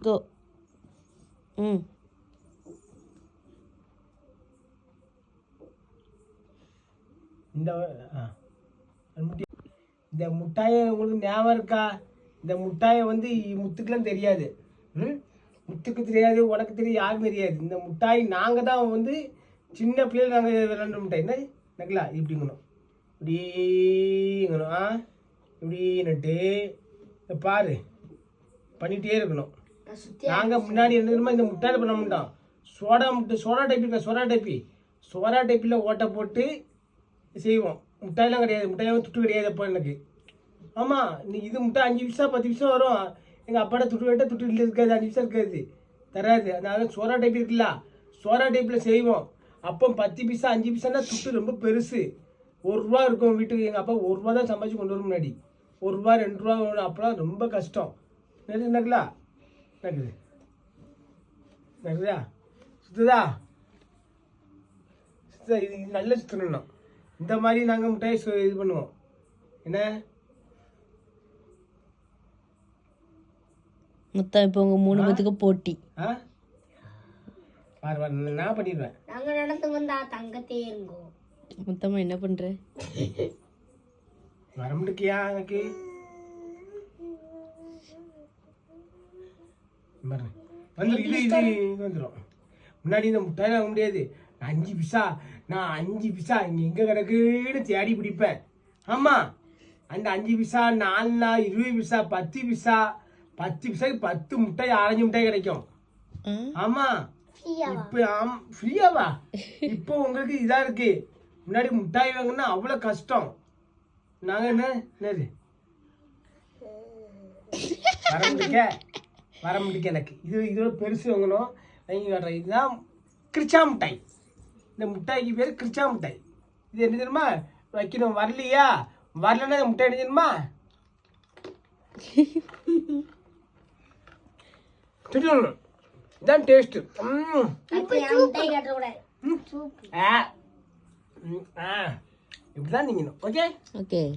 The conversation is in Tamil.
கோ ம் mm. இந்த ஆ. இந்த முட்டாயை உங்களுக்கு ஞாபகம் இருக்கா? இந்த முட்டாயை வந்து முத்துக்கெலாம் முத்துக்கெல்லாம் தெரியாது. ம்? முத்துக்கு தெரியாது உனக்கு தெரியாது யாருக்கும் தெரியாது. இந்த முட்டாய் நாங்கள் தான் வந்து சின்ன பிள்ளைகள் நாங்கள் விளாண்ட முட்டாய். என்ன நக்கலா? இப்படிங்கணும். இப்படிங்கணும் ஆ? இப்படி நட்டு பாரு. பண்ணிகிட்டே இருக்கணும். நாங்கள் முன்னாடி தெரியுமா இந்த முட்டாயில் பண்ண மாட்டோம் சோடா முட்டை சோடா டைப்பி இருக்கா சோடா டைப்பி சோடா டைப்பில் ஓட்டை போட்டு செய்வோம். முட்டாயெல்லாம் கிடையாது முட்டாயெல்லாம் துட்டு கிடையாது அப்போ எனக்கு. ஆமாம் நீ இது முட்டை அஞ்சு பைசா பத்து பைசா வரும். எங்கள் அப்பாட்ட துட்டு கேட்டால் துட்டு இல்லை இருக்காது அஞ்சு பைசா இருக்காது. தராது. அதனால சோடா டைப் இருக்குல்ல சோடா டைப்பில் செய்வோம். அப்போ பத்து பைசா அஞ்சு பைசானா துட்டு ரொம்ப பெருசு. ஒரு ரூபா இருக்கும் வீட்டுக்கு. எங்கள் அப்பா ஒரு ரூபா தான் சம்பாதிச்சு கொண்டு வரும் முன்னாடி. ஒரு ரூபா ரெண்டு ரூபா. அப்போலாம் ரொம்ப கஷ்டம். நெருது நகலா நகுது நகுதா சுத்துதா. சுத்தா இது இது நல்லா சுற்றணும் இந்த மாதிரி நாங்கள் மிட்டாய் சு- இது பண்ணுவோம். என்ன? மொத்தம் இப்போ உங்கள் மூணு பேத்துக்கு போட்டி. ஆ? பாரு பாரு நான் பண்ணிடுவேன். நாங்க நடந்து வந்தா தங்கத்தே இருங்கோ மொத்தமாக என்ன பண்ணுற வர முடியா எனக்கு? பாரு. வந்துரும் இது இது வந்துடும் முன்னாடி இந்த முட்டாய் வாங்க முடியாது. அஞ்சு பிசா நான் அஞ்சு பிசா இங்கே எங்கே கிடக்குன்னு தேடி பிடிப்பேன். ஆமாம் அந்த அஞ்சு பிசா நாலுனா இருபது பிசா பத்து பிசா பத்து பிசாக்கு பத்து முட்டாய் ஆரஞ்சு முட்டாய் கிடைக்கும். ஆமாம் இப்போ ஆம் ஃப்ரீயாவா? இப்போ உங்களுக்கு இதாக இருக்கு. முன்னாடி முட்டாய் வாங்கினா அவ்வளோ கஷ்டம். நாங்கள் என்ன என்னது? வர முடிக்க முடிக்க எனக்கு. இது இதோட பெருசு வாங்கணும். வாங்கி காட்டுறேன். இதுதான் கிரிச்சா மிட்டாய். இந்த மிட்டாய்க்கு பேர் கிரிச்சா மிட்டாய். இது என்ன தெரியுமா? வைக்கணும். வரலையா? வரலன்னா இந்த மிட்டாய் என்ன தெரியுமா? திடணும் இதான் டேஸ்ட்டு ம். கூடாது ஆ. ம், ஆ. இப்படிதான் நீங்கணும். ஓகே? ஓகே.